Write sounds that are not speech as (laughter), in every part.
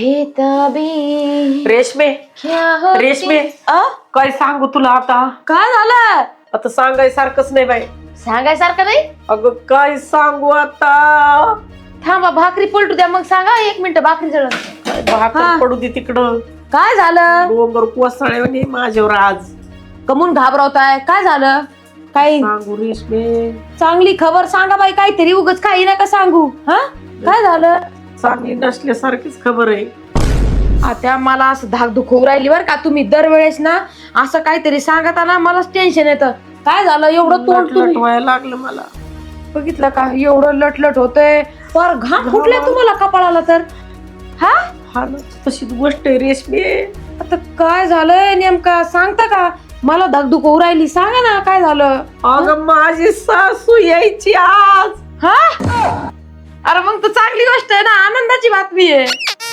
बेताबी रेशमे. क्या रेशमे. आ? काय सांगू तुला आता? काय झालं? आता सांगायसारखंच नाही बाई. सांगायसारखं नाही? अगं काय सांगू आता? थांबा भाकरी पलटू द्या मग सांगा एक मिनिट भाकरी जळण. काय भाकर हा. पडू दे तिकडं. काय झालं? डोंगर कोसळले माझ्यावर आज. कमून घाबरवताय. काय झालं? काय सांगू रेशमे. चांगली खबर सांगा बाई काहीतरी उगच काही नका सांगू. हा? काय झालं? चांगली नसल्यासारखीच खबर आहे. आता मला असं धाकधुक होऊ राहिली बरं का. तुम्ही दरवेळेस ना असं काहीतरी सांगत ना मलाच टेन्शन येतं. काय झालं? एवढं तोंड लट- तुम्ही लट व्हायला लागलं मला. बघितलं का? एवढं लटलट होतंय. पर घाम फुटले तुम्हाला कपाळाला तर. हा? हा ना तशीच गोष्ट आहे रेशमे. आता काय झालंय नेमका? सांगता का? मला धगधुक होऊ राहिली. सांगा ना काय झालं? अगं माझी सासू यायची आज. हा? अरे मग तर चांगली गोष्ट आहे ना आनंदाची बातमी आहे.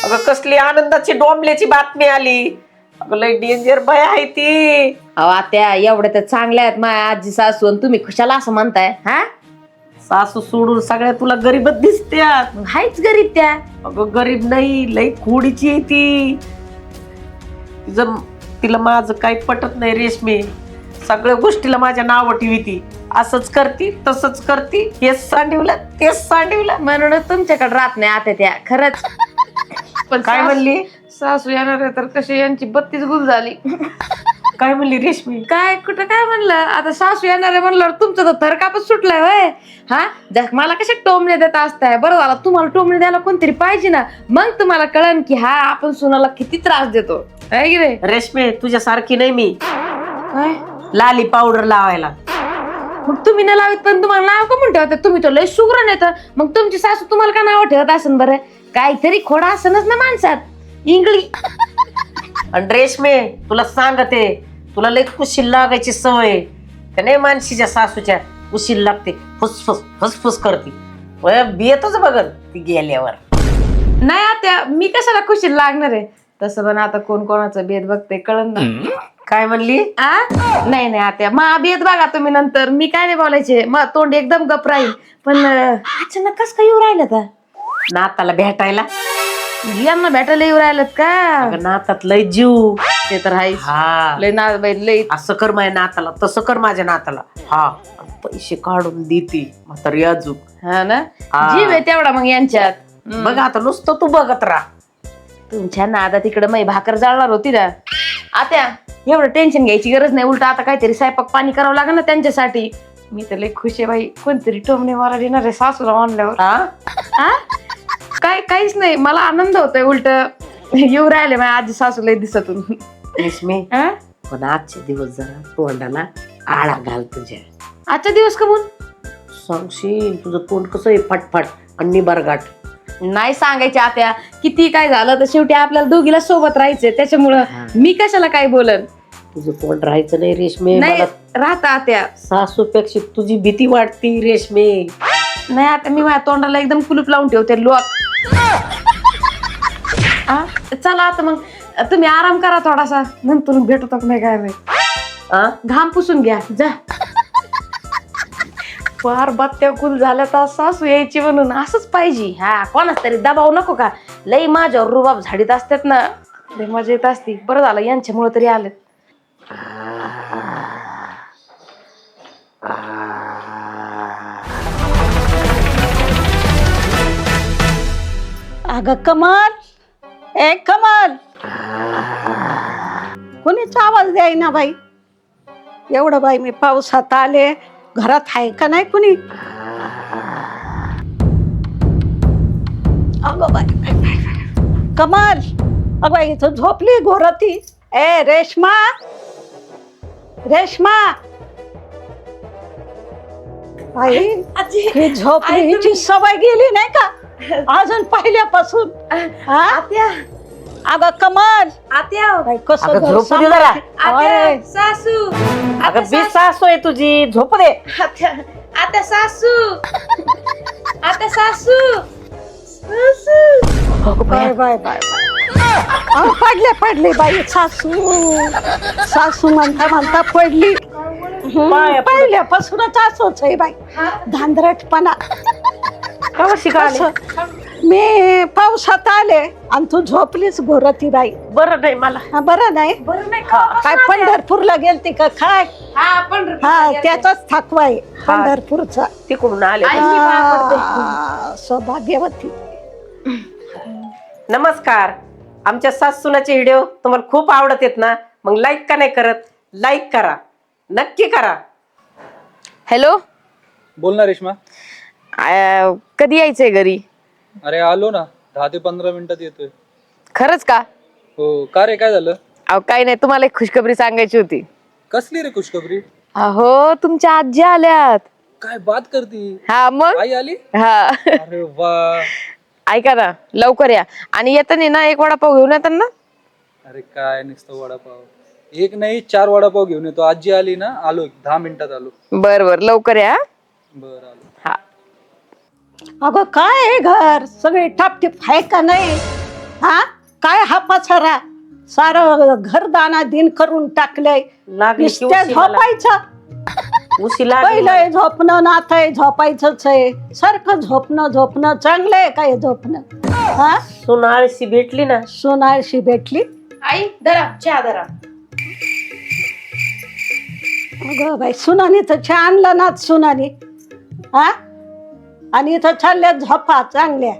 अगं कसली आनंदाची डोंबल्याची बातमी आली. अगं लय डेंजर बाय आहे ती. अहो त्या एवढ्या तर चांगल्या आहेत माझ्या आजी सासू आणि तुम्ही खुशाला असं म्हणताय हा? सासू सोडून सगळ्या तुला गरीबच दिसत्यात. मग हायच गरीब त्या. अगं गरीब नाही लई खोडीची आहे ती. तिचं तिला माझं काही पटत नाही रेशमी. सगळ्या गोष्टीला माझ्या नावं ठेवी ती. असंच करती तसंच करती हेच सांडिवलं तेच सांडिवलं. म्हणूनच तुमच्याकडे राहत नाही आता त्या खरंच. (laughs) पण काय सास- म्हणली? सासू येणार आहे तर कशी यांची बत्तीस गुल झाली. (laughs) काय म्हणली रेशमी? काय कुठं काय म्हणलं? आता सासू येणार आहे म्हणलं तुमचं तर थरकापच सुटलाय वय हा? जा- मला कशा टोमणे देत असताय? बरं झालं तुम्हाला टोमणे द्यायला कोणतरी पाहिजे ना. मग तुम्हाला कळन की हा आपण सुनाला किती त्रास देतो. आहे की रे रेशमे तुझ्यासारखी नाही मी. काय? लाली पावडर लावायला. मग तुम्ही न लावित पण तुम्हाला नाव का म्हणून ठेवता तुम्ही तर लय सुग्रण येतं मग तुमची सासू तुम्हाला का नाव ठेवत असन बरं? काहीतरी खोडा असनच ना माणसात. इंगळी. आणि रेशमे तुला सांगते तुला लई कुशील लागायची सवय. त्या नाही मानशीच्या सासूच्या? कुशील लागते फुसफुस फुसफुस करते. बियतच बघत ती गेल्यावर. नाही आता मी कशाला खुशी लागणार आहे? तसं पण आता कोण कोणाचं भेद बघते कळन ना. काय म्हणली? आ? नाही नाही आता मा भेद बघा तुम्ही नंतर. मी काय नाही बोलायचे. मग तोंड एकदम गप राहील. पण अं, अचानक कस काय येऊ राहिलं तर नाताला भेटायला? यांना भेटायला येऊ राहिलं का? अगं नातात लय जीव. ते तर आहेच. हा. लय ना बाई लय. असं कर माझ्या नाताला. तसं कर माझ्या नाताला. हा. पैसे काढून देते. म्हातारी अजून. हा ना? हा. जीव आहे तेवढा मग यांच्यात. बघ आता नुसतं तू बघत राहा. तुमच्या नादा तिकडे मै भाकर जाळणार होती ना. आता एवढं टेन्शन घ्यायची गरज नाही. उलट आता काहीतरी स्वयंपाक पाणी करावं लागेल ना त्यांच्यासाठी. मी तर लय खुश आहे बाई. कोणतरी टोमणे मला देणार आहे सासूला मानल्यावर. हा? काय काहीच नाही. मला आनंद होतोय उलट. येऊ राहिले माझ्या आजी सासू लय दिसतून. रेशमी हा? पण आजचे दिवस जरा तोंडाला आळा घाल तुझ्या. आजचा दिवस कमून सांगशील तुझं तोंड कसं आहे फटफट आणि निबारगाट. नाही सांगायचे आत्या. किती काय झालं तर शेवटी आपल्याला दोघीला सोबत राहायचंय. त्याच्यामुळं हा. मी कशाला काय बोलन? तुझं तोंड राहायचं नाही रेशमे. नाही मला राहता आत्या. सासूपेक्षा तुझी भीती वाटती रेशमे. नाही आता मी माझ्या तोंडाला एकदम कुलूप लावून ठेवते लोक. आ, चला आता मग. तुम्ही आराम करा थोडासा. नंतर भेटतो नाही काय माहीत. हा घाम पुसून घ्या. जा. फार बत्त्या कुल झाल्या तर सासू यायची म्हणून असंच पाहिजे. हा कोणाच तरी दबाव नको का? लई माझ्यावर रुबाब झाडीत असतात ना. लई मजा येत असती. बरं झालं यांच्यामुळे तरी आलेत अगं कमल ए कमल. कोणीच आवाज द्याय ना बाई? एवढं बाई मी पावसात आले घरात आहे का नाही कुणी? अगं बाई बाई, बाई, बाई. कमल अगं बाई इथं झोपली घोरती. ए रेश्मा. रेश्मा आई ही झोपली हिची सवय गेली नाही का अजून पहिल्यापासून हा? आत्या अगं कमल आत्या बाई, कसं अगं, घर झोपू दे जरा. सांभाळते. आत्या अरे, सासू अगं बी सासू आहे तुझी झोप दे आत्या आत्या सासू आत्या सासू सासू बाय बाय बाय बाय अहो, पडले पडले बाई सासू. सासू म्हणता म्हणता पडली. पाया पड- पहिल्यापासूनच असंच आहे बाई. धांदरटपणा. कवा शिकाले असं. मी पावसात आले आणि तू झोपलीच घोरती बाई. बरं नाही मला. हा, बरं नाही. बरं नाही काय पंढरपूरला गेलती का काय? हा हा त्याचाच थकवा आहे पंढरपूरचा. तिकडून आले सौभाग्यवती. नमस्कार. आमच्या सासूनाचे व्हिडिओ तुम्हाला खूप आवडत आहेत ना मग लाईक का नाही करत? लाईक करा. नक्की करा. हॅलो बोल ना रेश्मा. कधी यायचंय घरी? अरे आलो ना दहा ते पंधरा मिनिटात येतोय. खरंच का? हो का रे काय झालं? अहो काही नाही तुम्हाला एक खुशखबरी सांगायची होती. कसली रे खुशखबरी? अहो तुमच्या आजी आल्यात. काय बात करती? हा मग? आई आली? हा. अरे वा. ऐका ना लवकर या. आणि येताना ना एक वडापाव घेऊन येतात ना? अरे काय नुसतं वडापाव. एक नाही चार वडापाव घेऊन येतो. आजी आली ना आलो दहा मिनिटात आलो. बर बर लवकर या. हा. बर आलो. हा. अगं काय आहे घर? सगळी टापटीप आहे का नाही? हा? काय हा पसारा? सारं घरदाना दिन करून टाकलंय. लागली की नुसत्या उशी मला. झोपायचं. उशी लागली पहिलंय झोपणं नाथ आहे झोपायचंच आहे. सारखं झोपणं झोपणं चांगलं आहे काय झोपणं? हा? सून आळशी भेटली ना. सोनाळशी भेटली? आई धरा चहा धरा. अगं बाई सुनानी तर चहा आणला ना सुनानी. हा? आणि इथं चालल्या झोपा चांगल्या.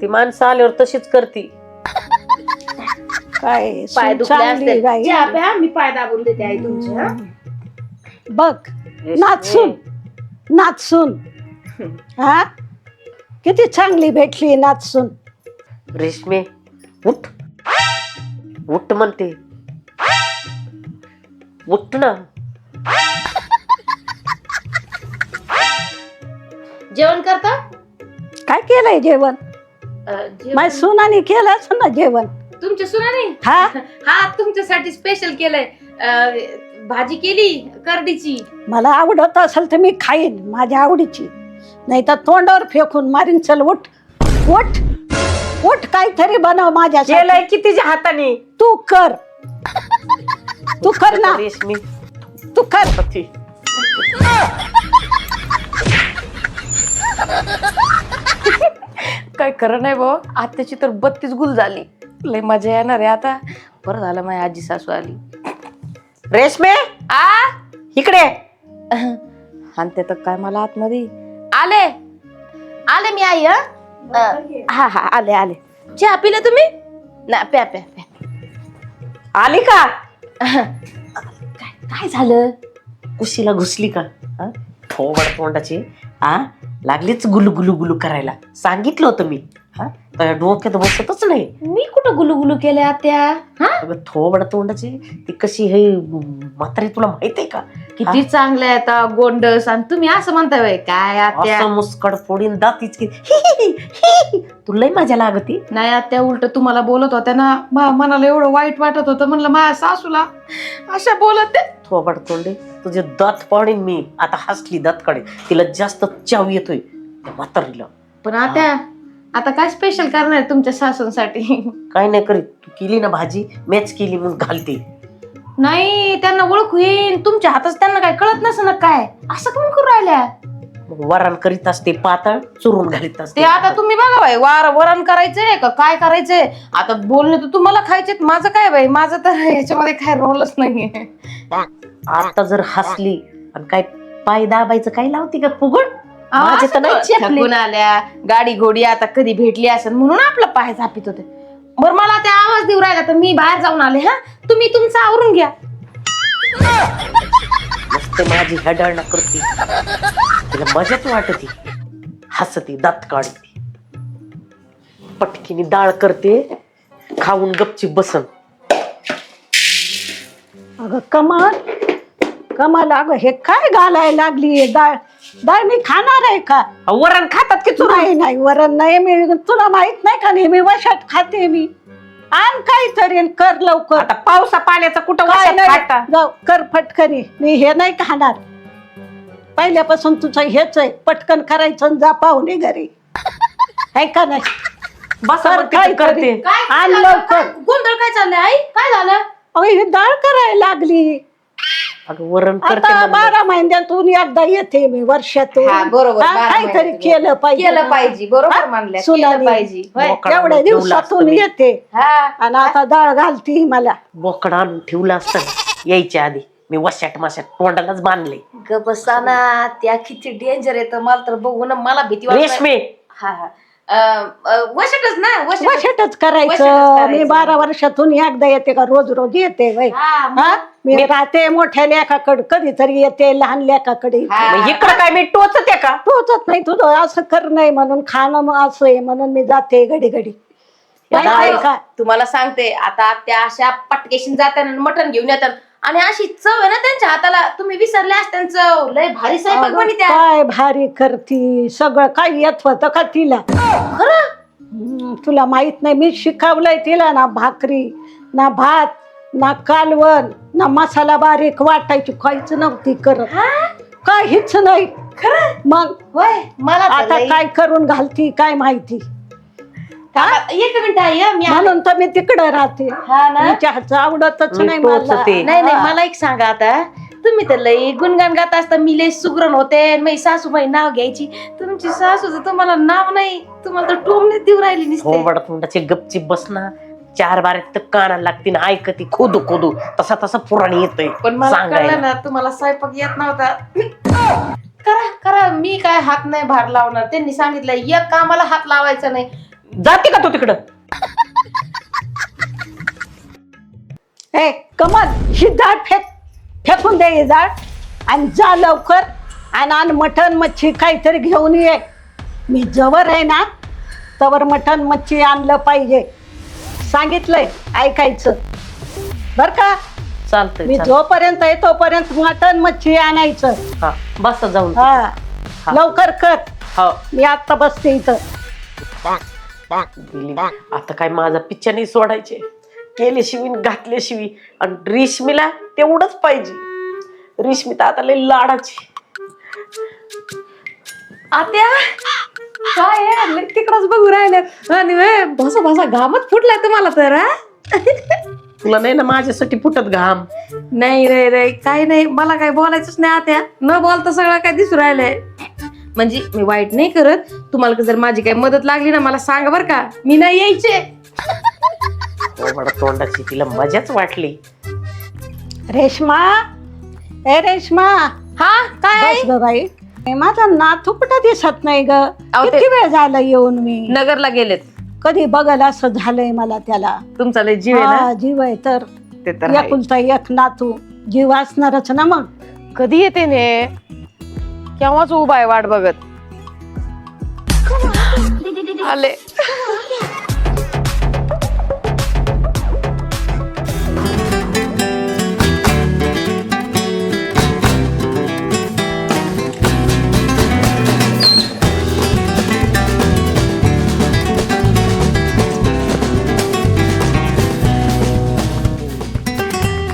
ती माणसं आल्यावर तशीच करती. काय पाय सून दुखले चांगली असते. बाई. चहा प्या मी पाय दाबून देते आई तुमचे हा. बघ नाचसून नाचसून हा? किती चांगली भेटली नाचसून रेशमे उठ. उठ म्हणते. उठ ना. जेवण करता? काय केलंय जेवण? अं, जेवण- माझ्या सुनानी केलं असं ना जेवण. तुमच्या सुनाने? हा. हा तुमच्यासाठी स्पेशल केलंय. अं, भाजी केली करडीची मला आवडत असेल तर मी खाईन माझ्या आवडीची. नाही तर तोंडावर फेकून मारीन चल उठ. उठ. उठ काहीतरी बनव माझ्या केलंय की तिच्या हाताने? तू कर. तू कर ना. रेशमी तू कर. काय खरं नाही भाऊ आत्याची तर बत्तीस गुल झाली. लय मजा येणार आहे आता. बरं झालं माझी आजी सासू आली. रेशमे? आ? इकडे. आणि ते तर काय मला आतमध्ये? आले. आले मी आई हं? अं, हा हा आले आले. चहा पिले तुम्ही? ना प्या प्या प्या. आली का? काय झालं? कुशीला घुसली का? हा? थोबड तोंडाची. हा लागलीच गुलू गुलू गुलू करायला. सांगितलं होतं मी. हा तुझ्या डोक्यात बसतच नाही मी कुठं गुलू गुलू केले आत्या हा अगं थोबड तोंडाची ती कशी हे म्हातारी तुला माहीत आहे का किती चांगले आहेत आ, गोंडस आणि तुम्ही असं म्हणताय व्हय, काय आत्या असं मुस्कड फोडीन दातीच की तुला लई मजा लागती नाही आत्या उलट तुम्हाला बोलत होत्या ना मा- मनाला एवढं वाईट वाटत होतं म्हणलं माझ्या सासूला अशा बोलत ते. थोबड तोंडे तुझे दात पाडीन मी आता हसली दातकडे तिला जास्त चाव येतोय त्या म्हातारीला पण आत्या आता काय स्पेशल करणार आहे तुमच्या सासूंसाठी? काय नाही करीत. तू केली ना भाजी मॅच केली म्हणून घालते. नाही त्यांना ओळखू येईन. तुमच्या हातात त्यांना काय कळत नसं ना काय? असं कमी करू राहिल्या? मग वरण करीत असते पातळ चुरून घालीत ते असते आता तुम्ही बघा बाई वार वरण करायचंय का? काय करायचंय? आता बोलणे तर तुम्हाला खायचे माझं काय बाई? माझं तर याच्यामध्ये काय रोलच नाहीये. आता जर हसली आणि काय पाय दाबायचं काय लावते का फुगड माझे तर नाही चेपले. थकून आल्या गाडी घोडी आता कधी भेटली असेल म्हणून आपलं पाय झापित होते. बरं मला ते आवाज देऊ राहिला तर मी बाहेर जाऊन आले हा? तुम्ही तुमचं आवरून घ्या. मस्त माझी हेडळणा करते तिला मजाच वाटते. हसते दात काढते. पटकीने डाळ करते खाऊन गपची बसन. अगं कमल. कमल अगं हे काय घालायला लागली? डाळ डाळ मी खाणार आहे का? वरण खातात की चुरून नाही नाही वरण नाही मी. तुला माहीत नाही का नेहमी वशात खाते मी? आण काहीतरी आणि कर लवकर. आता पावसा पाण्याचा कुठं काय वाशात नाही खाता? जाऊ कर पटकनी मी हे नाही खाणार. पहिल्यापासून तुझं हेच आहे. पटकन करायचं आणि जा पाहुणे घरी. (laughs) आहे का नाही? बसा तिथं काहीतरी. करते. काय आण? लवकर. काय- गोंधळ काय चाललंय आई? काय झालं? अहो ही डाळ करायला लागली. अगं वरण करते आता म्हणलं. बारा महिन्यातून एकदा येते मी वर्षातून हा, बरोबर, हा, बारा काहीतरी महिन्यातून केलं पाहिजे केलं. पाहिजे बरोबर हा? मानल्या सुनानी. केलं पाहिजे होय. मोकळा एवढ्या आणून ठेवलं दिवसातून असतं मी. येते हा आणि आता डाळ घालती मला बोकडं आणून ठेवलं असतं यायच्या आधी मी वशाट माशाट तोंडालाच बांधले ग बसाना त्या किती डेंजर येतं मला तर बघून मला भीती वाटते रेशमे हा हा वशटच ना वशटच. वशाटच वशाटच करायचं करायचं. मी बारा वर्षातून एकदा येते का रोज रोज येते बाई हा, मग. हा मी राहते मोठ्या लेखाकडे कधीतरी येते लहान लेखाकडे हा. मग इकडं काय मी टोचते का पोचत नाही तुझं असं कर नाही म्हणून खाणं मग असं आहे म्हणून मी जाते घडी घडी तुम्हाला सांगते आता त्या अशा पटकेशीन जातात आणि मटण घेऊन येतात आणि अशी चव आहे ना त्यांच्या हाताला. तुम्ही विसरले असत्या चव. लय भारी स्वयंपाक अगं, त्या काय भारी करती. सगळं काय येत होतं का तिला? खरं? हम्म, तुला माहीत नाही मी शिकवलंय तिला ना भाकरी ना भात ना कालवण ना मसाला बारीक वाटायची काहीच नव्हती करत. काहीच नाही. खरं? मग होय मला तर आता काय करून घालती काय माहिती? थांबा, एक मिनिट आहे हं, मी आले. म्हणून तर मी तिकडे राहते. हा ना? आवडतच मी नाही मला. टोचते. नाही नाही मला एक सांगा आता. तुम्ही तर लई गुणगान गात असता. मी लई सुग्रण होते. माझी सासूबाई नाव घ्यायची. तुमची सासू तर तुम्हाला नाव नाही. तुम्हाला तर टोमने देऊ राहिली हो नुसते तोंडाचे गपचिप बस ना. चार बाऱ्यात तर कानाला लागते ना. ऐकती खोदू खोदू. तसा तसा पुराण येतोय. पण मला सांगायला. ना तुम्हाला स्वयंपाक येत नव्हता. करा करा. मी काय हात नाही भार लावणार. त्यांनी सांगितलं एक कामाला हात लावायचा नाही. जाते का तू तिकडं? ए कमल ही डाळ फेक फेकून दे ही डाळ आणि जा लवकर आणि आण मटण मच्छी काहीतरी घेऊन ये. मी जवळ आहे ना तवर मटण मच्छी आणलं पाहिजे. सांगितलंय ऐकायचं. बर का? चालतंय मी चालतंय. जोपर्यंत आहे तोपर्यंत मटण मच्छी आणायचं. हा बस जाऊन. हा लवकर कर. हो. मी आता बसते इथं. गेली. आता काय माझा पिच्चा नाही सोडायचे. केल्याशिवी घातल्याशिवी आणि रेशमीला तेवढंच पाहिजे. रेशमी तर आता लई लाडाची. आत्या काय आहे? लय तिकडच बघू राहिल्यात. आणि वे, भसा भसा घामच फुटलाय तुम्हाला तर हा? तुला नाही ना माझ्यासाठी फुटत घाम? नाही रे रे काय नाही. मला काय बोलायचंच नाही आत्या. न बोलता सगळं काय दिसू राहिलंय. म्हणजे मी वाईट नाही करत. तुम्हाला जर माझी काही मदत लागली ना मला सांगा बर का. मी नाही यायचे. हो बडा तोंडाची तिला मजाच वाटली. रेश्मा ए रेश्मा. हा काय बस ग बाई. ए, माझा नातू कुठं दिसत नाही ग? अहो, ते- किती वेळ झाला येऊन मी? नगरला गेलेत. कधी बघायला असं झालंय मला त्याला. तुमचा लय जीव आहे हा, ना जीव आहे तर. ते तर आहे. एकुलता एक नातू. जीव असणारच ना मग. कधी येते ने? केव्हाच उभा आहे वाट बघत? आले.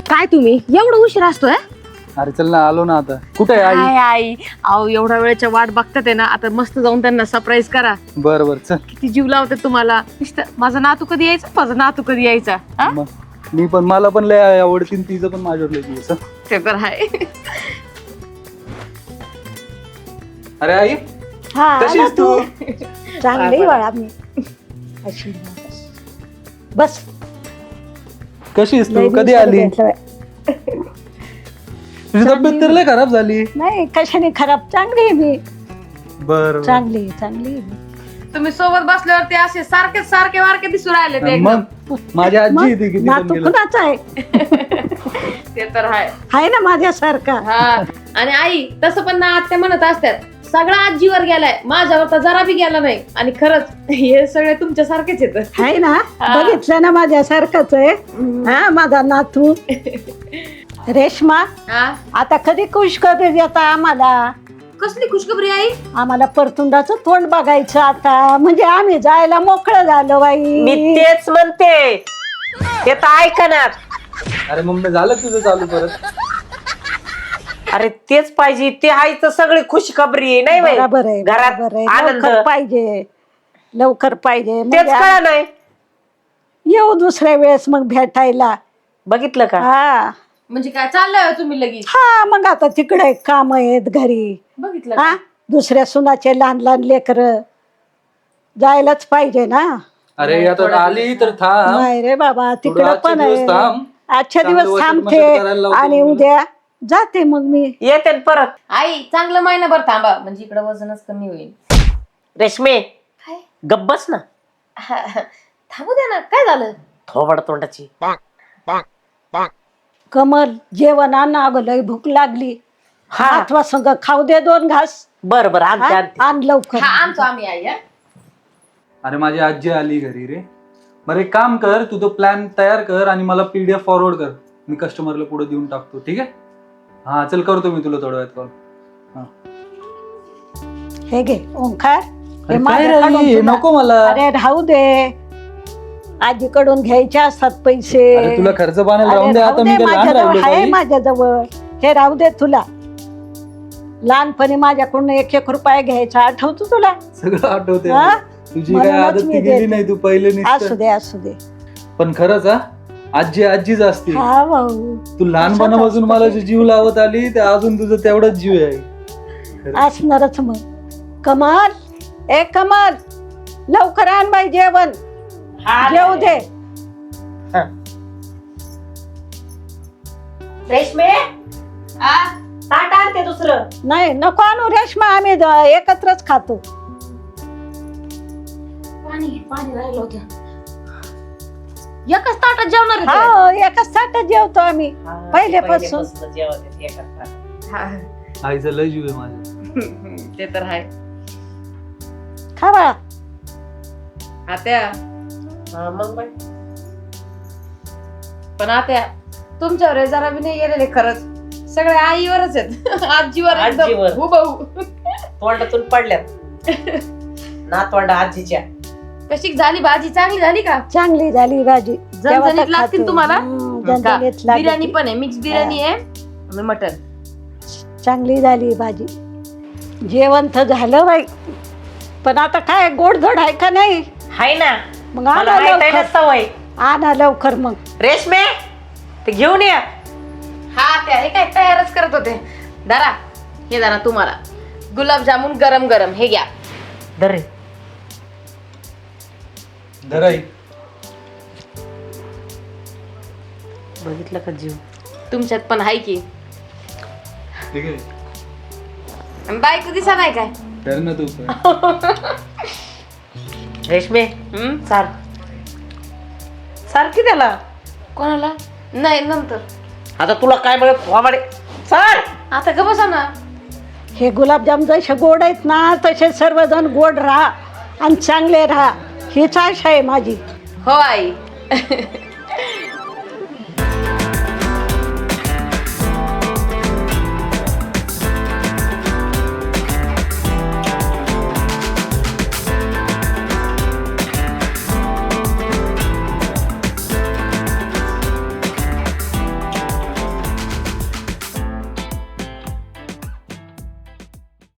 काय तुम्ही? एवढं उशीर असतोय? अरे चल ना आलो ना आता. कुठे आहे आई? काय आई. अहो एवढ्या वेळेच्या वाट बघतात आहे ना. आता मस्त जाऊन त्यांना सरप्राईज करा. बर बर चल. किती जीव लावते तुम्हाला. नुसतं माझा नातू कधी यायचा? माझा नातू कधी यायचा? हा? मग मी पण मला पण लय आवडती आणि तिचं पण माझ्यावर लय. चल. ते तर आहे. अरे आई हा तू? चांगली वळा मी. अशी. बस. कशी लय तू? कधी आली? भेटलोय. तुझी तब्येत तर लय खराब झाली. नाही कशाने खराब? चांगली आहे मी. बर चांगली आहे, चांगली आहे. मी. तुम्ही सोबत बसल्यावर ते असे सारखे सारखे वारखे दिसू राहिले ते एकदम. मग? माझी आजी येते किती पण नातू गेलं कुणाचा आहे? (laughs) ते तर आहे. आहे ना माझ्यासारखा. हा. आणि आई तसं पण ना आत्या म्हणत असतात सगळा आजीवर गेलाय माझ्यावर तर जरा बी गेला नाही. आणि खरंच हे सगळे तुमच्या सारखेच येत आहे ना? हा. बघितलं ना माझ्यासारखाच आहे. हा माझा नातू. (laughs) रेश्मा हा? आता कधी खुशखबरी देता आम्हाला? कसली खुशखबरी आई? आम्हाला परतुंडाचं तोंड बघायचं आता. म्हणजे आम्ही जायला मोकळं झालं मी बाई तेच म्हणते. ते तर ऐकणार. अरे मग मी झालं तुझं चालू परत? अरे तेच पाहिजे. ते आईचं सगळी खुशखबरी आहे नाही बाई? बरोबर आहे घरात आहे. आनंद. लवकर पाहिजे. लवकर पाहिजे. तेच म्हणजे कळा नाही येऊ दुसऱ्या वेळेस मग भेटायला. बघितलं का? हा. म्हणजे काय चाललंय तुम्ही लगेच? हा मग आता तिकडे काम आहेत घरी. बघितलं हा? दुसऱ्या सुनाचे लहान लहान लेकर. जायलाच पाहिजे ना. अरे आता आली तर थांब. नाही रे बाबा तिकडं आजचे पण दिवस आहे. थांब. आजच्या चांगलं दिवस वचन थांबते मचन करायला लावतो आणि. उद्या जाते मग मी. येते न परत. आई चांगलं महिनाभर थांबा. म्हणजे इकडे वजनच कमी होईल. रेशमे काय? गब्बस ना. थांबू द्या ना. काय झालं? थोबड तोंडाची. कमल जेवण आण अगं लय भूक लागली. हा. हातवा संग खाऊ दे दोन घास. बर बर आणते हा? आणते. आण लवकर. हा आणतो आम्ही आई हा. अरे माझी आजी आली घरी रे. बरं एक काम कर तू तो प्लॅन तयार कर आणि मला पीडीएफ फॉरवर्ड कर. मी कस्टमरला पुढे देऊन टाकतो ठीक आहे? हा चल करतो मी तुला थोड्या वेळात कॉल हे. घे ओंकार. हे माझ्याकडून तुला- नको मला. अरे राहू दे. आजीकडून घ्यायचे असतात पैसे. अरे तुला खर्च राहून दे राहू आता दे, मी काय लहान माझ्याजवळ राहिलो आहे काही? माझ्याजवळ. हे राहू दे तुला. लहानपणी माझ्याकडून एक एक रुपया घ्यायचा आठवतो तुला? सगळं आठवते हा? तुझी काय म्हणूनच आदत मी ती गेली देते. नाही तू पहिले असू. दे असू दे. पण खरंच हा? आजी आजीच असते. हा भाऊ. तू लहानपणापासून मला. जे जीव लावत आली ते अजून तुझं तेवढाच जीव आहे. असणारच मग. कमाल. ए कमाल. लवकर आण बाई जेवण. जेवू दे. रेशमे? आ? ताट आणते दुसरं. नाही नको आणू रेशमा आम्ही द- एकत्रच खातो. पाणी पाणी राहिलं होतं. एकच ताटात जेवणार आहे ते? हा एकच ताटात जेवतो आम्ही. पहिल्यापासून. हा. आईचा लय जीव आहे माझ्या ते तर आहे. खा बाळा. आत्या मग बाई. पण आत्या तुमच्यावर हे जरा बी नाही गेलेले खरंच. सगळे आईवरच आहेत. (laughs) आजीवर आजीवर. एकदम हुबहू. तोंडातून पडल्यात. (laughs) नातवंड आजीच्या. कशी झाली भाजी? चांगली झाली का? चांगली झाली भाजी. तर झणझणीत लागतील खातो. तुम्हाला? हम्म, का? झणझणीत लागते. बिर्याणी पण आहे मिक्स बिर्याणी आहे आणि मटन चांगली झाली भाजी. जेवण तर झालं बाई. पण आता काय गोडधोड आहे का नाही? हाय ना. मग मला आणा माहीत आहे ना लवकर सवय. आणा लवकर मग. रेशमे ते घेऊन या. हा त्या हे काय? तयारच करत होते. दारा हे दारा तुम्हाला. गुलाबजामुन गरम गरम हे घ्या. दरे धराई बघितलं का जीव? तुमच्यात पण आहे की. ठीक आहे. आणि बायको दिसा नाही काय? कर ना तू पण. (laughs) रेशमे? हम्म? सार. सारखी त्याला? कोणाला? नाही नंतर. आता तुला काय मिळत वामाडे सार! आता का बसा ना. हे गुलाबजाम जसे गोड आहेत ना तसे सर्वजण गोड राहा आणि चांगले राहा. हीच आशा आहे माझी. हो आई. (laughs)